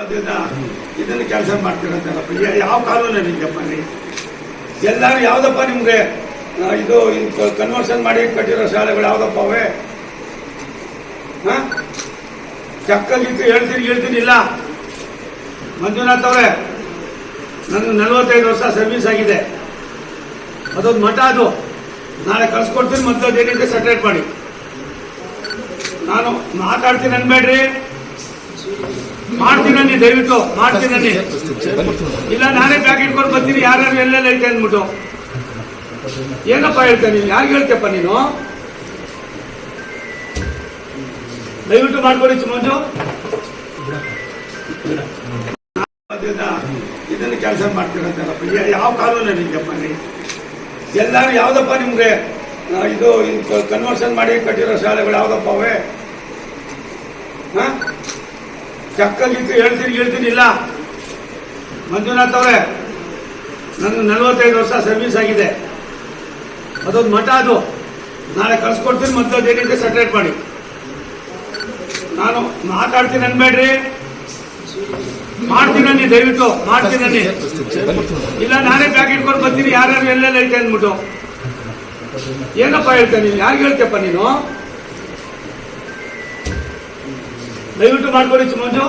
ಅದನ್ನ ಇದನ್ನು ಕೆಲಸ ಮಾಡ್ತೀರ ಯಾವ ಕಾನೂನು ನಿಮ್ಗೆ ನೀವು ಎಲ್ಲರೂ ಯಾವ್ದಪ್ಪ ನಿಮ್ಗೆ ಇದು ಕನ್ವರ್ಷನ್ ಮಾಡಿ ಕಟ್ಟಿರೋ ಶಾಲೆಗಳು ಯಾವ್ದಪ್ಪ ಅವೇ? ಹಾ ಹೇಳ್ತೀನಿ ಹೇಳ್ತೀನಿ, ಇಲ್ಲ. ಮಂಜುನಾಥ್ ಅವರೇ ನನ್ನ ನಲವತ್ತೈದು ವರ್ಷ ಸರ್ವಿಸ್ ಆಗಿದೆ. ಅದೊಂದು ಮಠ ಅದು. ನಾಳೆ ಕಳ್ಸಿಕೊಡ್ತೀನಿ ಅದೇನಿದೆ ಸೆಟ್ರೇಟ್ ಮಾಡಿ. ನಾನು ಮಾತಾಡ್ತೀನಿ ಅನ್ಬೇಡ್ರಿ. ದಯವಿಟ್ಟು ಮಾಡ್ತೀನಿ ಇಲ್ಲ, ನಾನೇ ಬ್ಯಾಗ್ ಇಟ್ಕೊಂಡು ಬರ್ತೀನಿ. ಯಾರ್ಯಾರು ಎಲ್ಲೆಲ್ಲ ಐತೆ ಅಂದ್ಬಿಟ್ಟು. ಏನಪ್ಪ ಹೇಳ್ತೇನೆ ನೀನು? ಯಾರು ಹೇಳ್ತೇಪ್ಪ ನೀನು? ದಯವಿಟ್ಟು ಮಾಡ್ಕೊಡಿ ಮಂಜು ಅದನ್ನ ಇದನ್ನು ಕೆಲಸ ಮಾಡ್ತೀರಂತಲ್ಲಪ್ಪ ಯಾವ ಕಾನೂನು ನಿಮ್ಗೆಪ್ಪ ನೀವು ಎಲ್ಲರೂ ಯಾವ್ದಪ್ಪ ನಿಮ್ಗೆ ಇದು ಕನ್ವರ್ಷನ್ ಮಾಡಿ ಕಟ್ಟಿರೋ ಶಾಲೆಗಳು ಯಾವ್ದಪ್ಪ ಅವೇ ಹಾ ಚಕ್ಕಲ್ಲಿತ್ತು ಹೇಳ್ತೀನಿ ಹೇಳ್ತೀನಿ, ಇಲ್ಲ. ಮಂಜುನಾಥ್ ಅವರೇ ನನಗೆ ನಲವತ್ತೈದು ವರ್ಷ ಸರ್ವಿಸ್ ಆಗಿದೆ. ಅದೊಂದು ಮಠ ಅದು. ನಾಳೆ ಕಳ್ಸಿಕೊಡ್ತೀನಿ, ಮತ್ತೆ ಅದೇನಿದೆ ಸೆಟ್ರೇಟ್ ಮಾಡಿ. ನಾನು ಮಾತಾಡ್ತೀನಿ ಅನ್ಬೇಡ್ರಿ. ಮಾಡ್ತೀನಿ ದಯವಿಟ್ಟು. ಮಾಡ್ತೀನಿ ಇಲ್ಲ, ನಾನೇ ಬ್ಯಾಗ್ ಇಟ್ಕೊಂಡು ಬರ್ತೀನಿ. ಯಾರ್ಯಾರು ಎಲ್ಲೆಲ್ಲ ಐತೆ ಅಂದ್ಬಿಟ್ಟು. ಏನಪ್ಪ ಹೇಳ್ತೇನೆ ಯಾರು ಹೇಳ್ತೇಪ್ಪ ನೀನು? ದಯವಿಟ್ಟು ಮಾಡ್ಕೊಡಿ ಮಂಜು